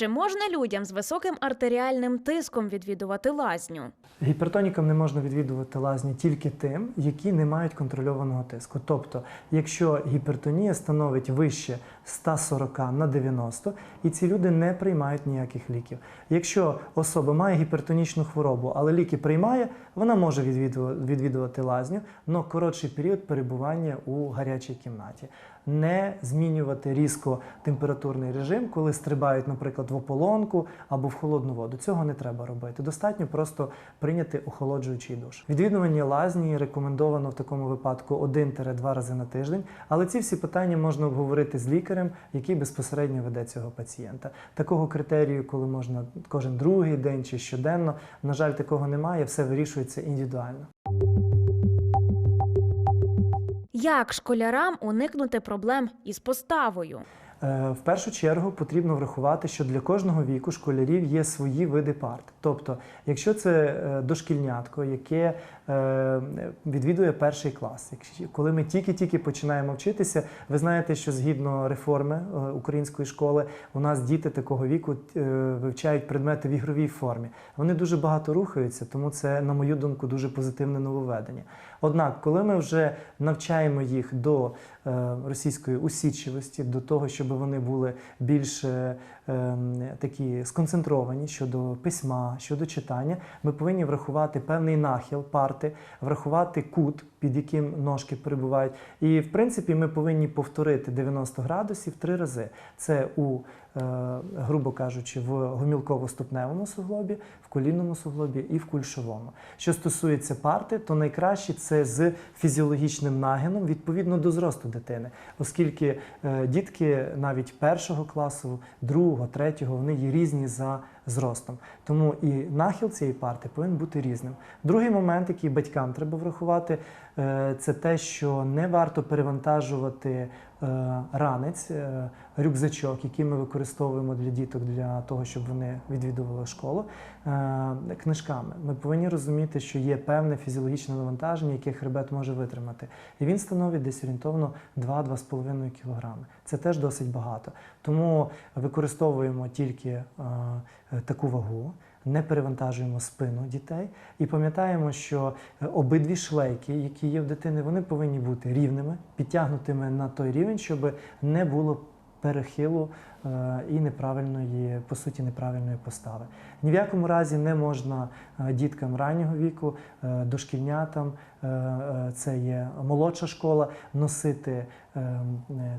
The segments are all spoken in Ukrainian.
Чи можна людям з високим артеріальним тиском відвідувати лазню? Гіпертонікам не можна відвідувати лазні тільки тим, які не мають контрольованого тиску. Тобто, якщо гіпертонія становить вище 140 на 90, і ці люди не приймають ніяких ліків. Якщо особа має гіпертонічну хворобу, але ліки приймає, вона може відвідувати, лазню, але коротший період перебування у гарячій кімнаті. Не змінювати різко температурний режим, коли стрибають, наприклад, в ополонку або в холодну воду. Цього не треба робити. Достатньо просто прийняти охолоджуючий душ. Відвідування лазні рекомендовано в такому випадку 1-2 рази на тиждень, але ці всі питання можна обговорити з лікарем, який безпосередньо веде цього пацієнта. Такого критерію, коли можна кожен другий день чи щоденно, на жаль, такого немає, все вирішується індивідуально. Як школярам уникнути проблем із поставою? Е, В першу чергу потрібно врахувати, що для кожного віку школярів є свої види парт. Тобто, якщо це е, дошкільнятко, яке е, відвідує перший клас, коли ми тільки-тільки починаємо вчитися, ви знаєте, що згідно реформи української школи, у нас діти такого віку вивчають предмети в ігровій формі. Вони дуже багато рухаються, тому це, на мою думку, дуже позитивне нововведення. Однак, коли ми вже навчаємо їх до е, російської усідчивості, до того, щоб вони були більш е, ем, такі сконцентровані щодо письма, щодо читання, ми повинні врахувати певний нахил парти, врахувати кут, під яким ножки перебувають. І в принципі ми повинні повторити 90 градусів три рази. Це у, грубо кажучи, в гомілково-ступневому суглобі, в колінному суглобі і в кульшовому. Що стосується парти, то найкраще це з фізіологічним нагином відповідно до зросту дитини, оскільки е, дітки навіть першого класу, другого, третього, вони є різні за зростом. Тому і нахил цієї парти повинен бути різним. Другий момент, який батькам треба врахувати, е, це те, що не варто перевантажувати е, ранець, е, рюкзачок, який ми використовуємо для діток для того, щоб вони відвідували школу, е, книжками. Ми повинні розуміти, що є певне фізіологічне навантаження, яке хребет може витримати. І він становить десь орієнтовно 2-2,5 кг. Це теж досить багато. Тому використовуємо тільки е, таку вагу. Не перевантажуємо спину дітей і пам'ятаємо, що е, обидві шлейки, які є в дитини, вони повинні бути рівними, підтягнутими на той рівень, щоб не було перехилу е, і неправильної, по суті, неправильної постави. Ні в якому разі не можна е, діткам раннього віку, е, дошкільнятам, це є молодша школа, носити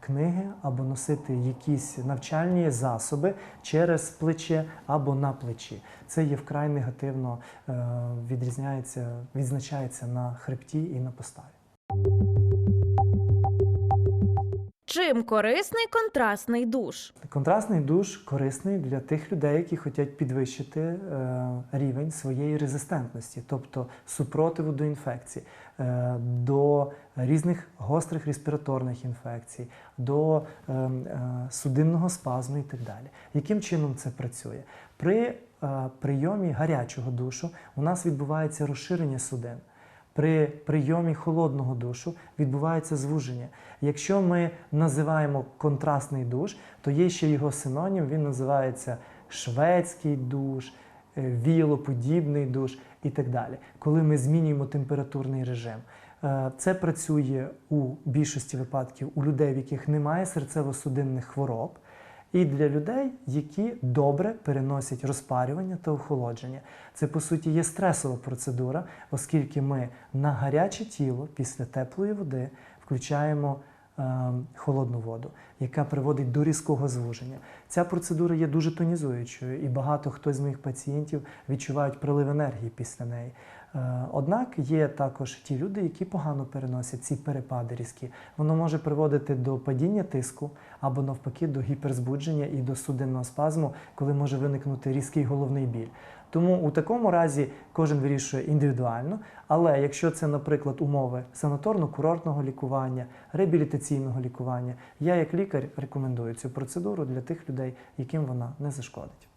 книги або носити якісь навчальні засоби через плече або на плечі. Це є вкрай негативно відрізняється, відзначається на хребті і на поставі. Чим корисний контрастний душ? Контрастний душ корисний для тих людей, які хочуть підвищити е, рівень своєї резистентності, тобто супротиву до інфекцій, е, до різних гострих респіраторних інфекцій, до е, е, судинного спазму і так далі. Яким чином це працює? При е, прийомі гарячого душу у нас відбувається розширення судин. При прийомі холодного душу відбувається звуження. Якщо ми називаємо контрастний душ, то є ще його синонім, він називається шведський душ, е, віялоподібний душ і так далі. Коли ми змінюємо температурний режим. Е, Це працює у більшості випадків у людей, в яких немає серцево-судинних хвороб, і для людей, які добре переносять розпарювання та охолодження. Це по суті є стресова процедура, оскільки ми на гаряче тіло після теплої води включаємо е, холодну воду, яка приводить до різкого звуження. Ця процедура є дуже тонізуючою, і багато хто з моїх пацієнтів відчувають прилив енергії після неї. Е, Однак є також ті люди, які погано переносять ці перепади різкі. Воно може приводити до падіння тиску або навпаки до гіперзбудження і до судинного спазму, коли може виникнути різкий головний біль. Тому у такому разі кожен вирішує індивідуально. Але якщо це, наприклад, умови санаторно-курортного лікування, реабілітаційного лікування, я як лікар рекомендую цю процедуру для тих людей, яким вона не зашкодить.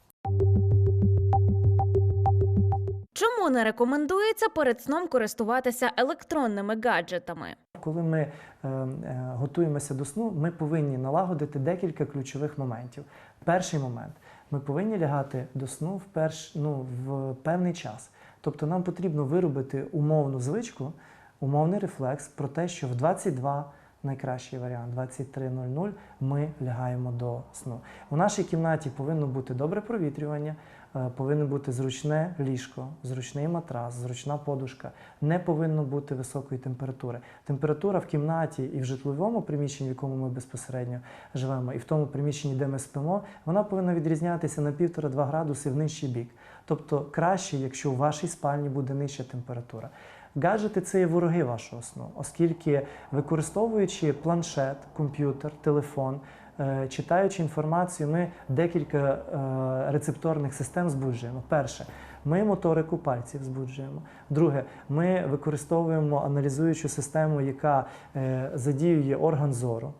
Чому не рекомендується перед сном користуватися електронними гаджетами? Коли ми е, е, готуємося до сну, ми повинні налагодити декілька ключових моментів. Перший момент ми повинні лягати до сну в, перш, ну, в певний час. Тобто нам потрібно виробити умовну звичку, умовний рефлекс про те, що в 22 найкращий варіант, 23.00 ми лягаємо до сну. У нашій кімнаті повинно бути добре провітрювання, е, повинно бути зручне ліжко, зручний матрас, зручна подушка. Не повинно бути високої температури. Температура в кімнаті і в житловому приміщенні, в якому ми безпосередньо живемо, і в тому приміщенні, де ми спимо, вона повинна відрізнятися на 1,5-2 градуси в нижчий бік. Тобто краще, якщо у вашій спальні буде нижча температура. Гаджети це є вороги вашого сну, оскільки використовуючи планшет, комп'ютер, телефон, е, читаючи інформацію, ми декілька е, рецепторних систем збуджуємо. Перше, ми моторику пальців збуджуємо. Друге, ми використовуємо аналізуючу систему, яка е, задіює орган зору,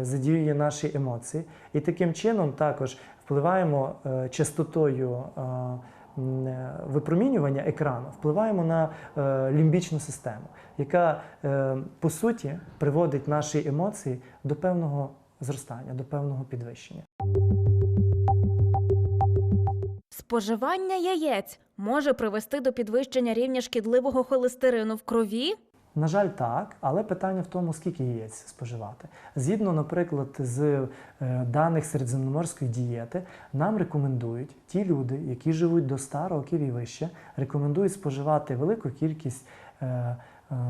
задіює наші емоції. І таким чином також впливаємо частотою. Е, Випромінювання екрану впливаємо на е, лімбічну систему, яка е, по суті приводить наші емоції до певного зростання, до певного підвищення. Споживання яєць може привести до підвищення рівня шкідливого холестерину в крові. На жаль, так, але питання в тому, скільки яєць споживати. Згідно, наприклад, з е, даних середземноморської дієти, нам рекомендують ті люди, які живуть до 100 років і вище, рекомендують споживати велику кількість е, е,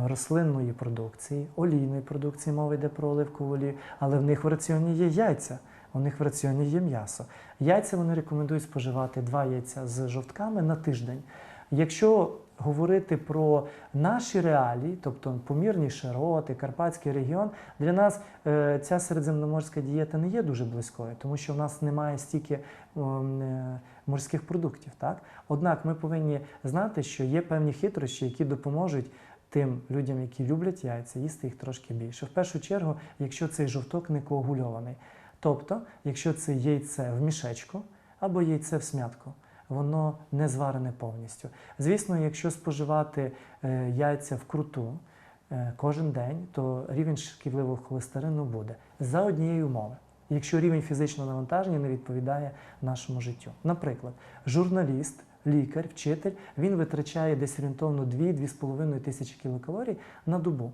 рослинної продукції, олійної продукції, мова йде про оливкову олію, але в них в раціоні є яйця. У них в раціоні є м'ясо. Яйця вони рекомендують споживати два яйця з жовтками на тиждень. Якщо говорити про наші реалії, тобто помірні широти, Карпатський регіон, для нас е, ця середземноморська дієта не є дуже близькою, тому що в нас немає стільки е, морських продуктів. Так? Однак ми повинні знати, що є певні хитрощі, які допоможуть. Тим людям, які люблять яйця, їсти їх трошки більше. В першу чергу, якщо цей жовток не коагульований. Тобто, якщо це яйце в мішечку або яйце в смятку, воно не зварене повністю. Звісно, якщо споживати е, яйця вкруту е, кожен день, то рівень шкідливого холестерину буде за однієї умови. Якщо рівень фізичного навантаження не відповідає нашому життю. Наприклад, журналіст, лікар, вчитель, він витрачає десь орієнтовно 2-2,5 тисячі кілокалорій на добу.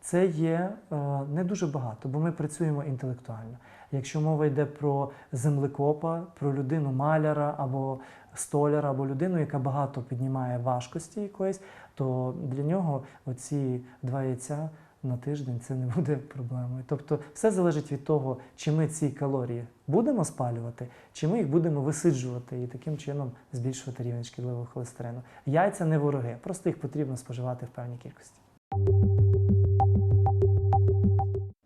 Це є е, не дуже багато, бо ми працюємо інтелектуально. Якщо мова йде про землекопа, про людину маляра або столяра, або людину, яка багато піднімає важкості якоїсь, то для нього оці два яйця на тиждень це не буде проблемою. Тобто все залежить від того, чи ми ці калорії будемо спалювати, чи ми їх будемо висиджувати і таким чином збільшувати рівень шкідливого холестерину. Яйця не вороги, просто їх потрібно споживати в певній кількості.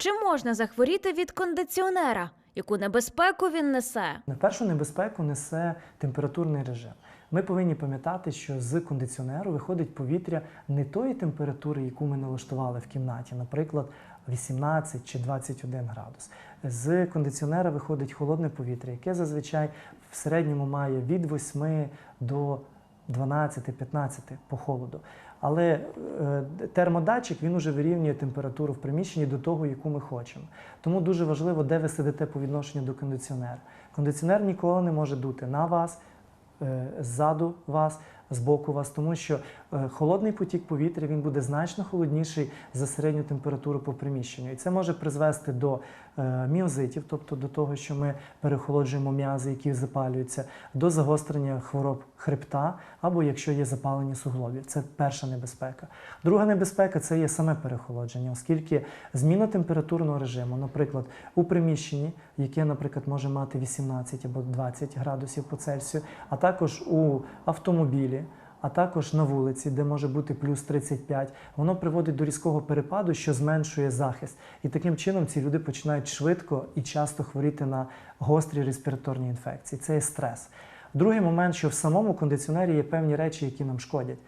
Чи можна захворіти від кондиціонера? Яку небезпеку він несе? На першу небезпеку несе температурний режим. Ми повинні пам'ятати, що з кондиціонеру виходить повітря не тої температури, яку ми налаштували в кімнаті, наприклад, 18 чи 21 градус. З кондиціонера виходить холодне повітря, яке зазвичай в середньому має від 8 до 12-15 по холоду. Але е, термодатчик він уже вирівнює температуру в приміщенні до того, яку ми хочемо. Тому дуже важливо, де ви сидите по відношенню до кондиціонера. Кондиціонер ніколи не може дути на вас, е, ззаду вас, збоку вас, тому що е, холодний потік повітря він буде значно холодніший за середню температуру по приміщенню. І це може призвести до е, міозитів, тобто до того, що ми перехолоджуємо м'язи, які запалюються, до загострення хвороб хребта, або якщо є запалення суглобів. Це перша небезпека. Друга небезпека це є саме перехолодження, оскільки зміна температурного режиму, наприклад, у приміщенні, яке, наприклад, може мати 18 або 20 градусів по Цельсію, а також у автомобілі. А також на вулиці, де може бути плюс 35, воно приводить до різкого перепаду, що зменшує захист. І таким чином ці люди починають швидко і часто хворіти на гострі респіраторні інфекції. Це є стрес. Другий момент, що в самому кондиціонері є певні речі, які нам шкодять.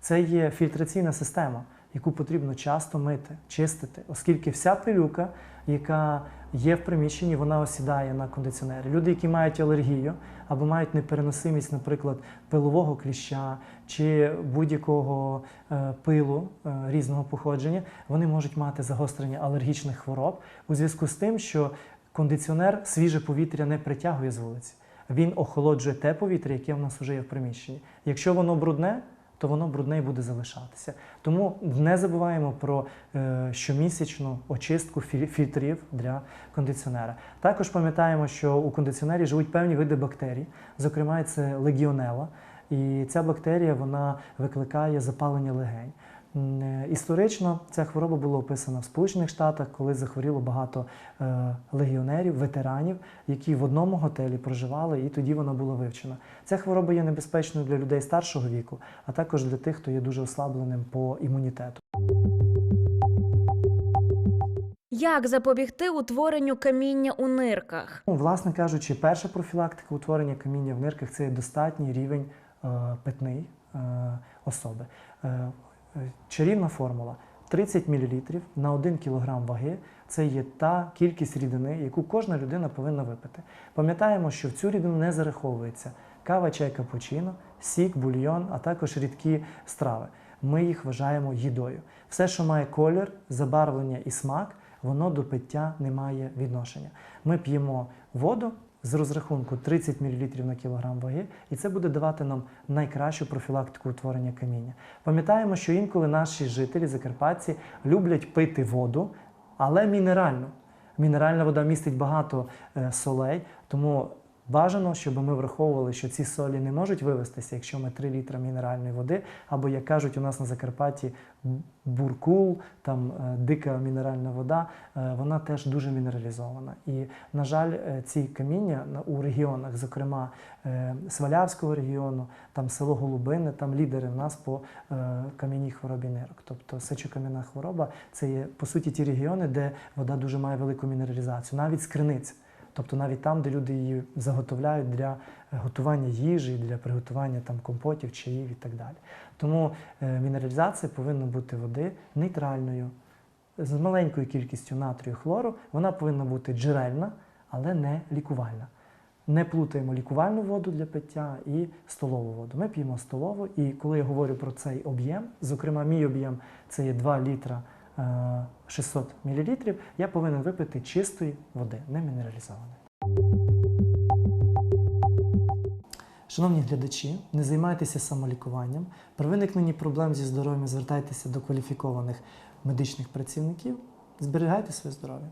Це є фільтраційна система, яку потрібно часто мити, чистити, оскільки вся пилюка, яка є в приміщенні, вона осідає на кондиціонері. Люди, які мають алергію або мають непереносимість, наприклад, пилового кліща чи будь-якого е, пилу е, різного походження, вони можуть мати загострення алергічних хвороб у зв'язку з тим, що кондиціонер свіже повітря не притягує з вулиці. Він охолоджує те повітря, яке в нас вже є в приміщенні. Якщо воно брудне, то воно брудне і буде залишатися. Тому не забуваємо про е, щомісячну очистку фільтрів для кондиціонера. Також пам'ятаємо, що у кондиціонері живуть певні види бактерій, зокрема, це легіонела. І ця бактерія вона викликає запалення легень. Е, Історично ця хвороба була описана в Сполучених Штатах, коли захворіло багато е, легіонерів, ветеранів, які в одному готелі проживали, і тоді вона була вивчена. Ця хвороба є небезпечною для людей старшого віку, а також для тих, хто є дуже ослабленим по імунітету. Як запобігти утворенню каміння у нирках? Ну, власне кажучи, перша профілактика утворення каміння в нирках це достатній рівень е, питний е, особи. Е, чарівна формула 30 мл на 1 кг ваги це є та кількість рідини, яку кожна людина повинна випити. Пам'ятаємо, що в цю рідину не зараховується кава, чай, капучино, сік, бульйон, а також рідкі страви. Ми їх вважаємо їдою. Все, що має колір, забарвлення і смак, воно до пиття не має відношення. Ми п'ємо воду з розрахунку 30 мл на кілограм ваги, і це буде давати нам найкращу профілактику утворення каміння. Пам'ятаємо, що інколи наші жителі закарпатці люблять пити воду, але мінеральну. Мінеральна вода містить багато е, солей, тому бажано, щоб ми враховували, що ці солі не можуть вивестися, якщо ми 3 літра мінеральної води, або як кажуть у нас на Закарпатті, буркул, там е, дика мінеральна вода, е, вона теж дуже мінералізована. І, на жаль, е, ці каміння у регіонах, зокрема Свалявського регіону, там село Голубине, там лідери в нас по кам'яній хворобі нирок. Тобто сечокам'яна хвороба це є по суті ті регіони, де вода дуже має велику мінералізацію, навіть з криниць. Тобто навіть там, де люди її заготовляють для е, готування їжі, для приготування там компотів, чаїв і так далі. Тому е, мінералізація повинна бути води нейтральною, з маленькою кількістю натрію хлору. Вона повинна бути джерельна, але не лікувальна. Не плутаємо лікувальну воду для пиття і столову воду. Ми п'ємо столову, і коли я говорю про цей об'єм, зокрема, мій об'єм це є 2 літра 600 мл, я повинен випити чистої води, не мінералізованої. Шановні глядачі, не займайтеся самолікуванням. При виникненні проблем зі здоров'ям звертайтеся до кваліфікованих медичних працівників. Зберігайте своє здоров'я.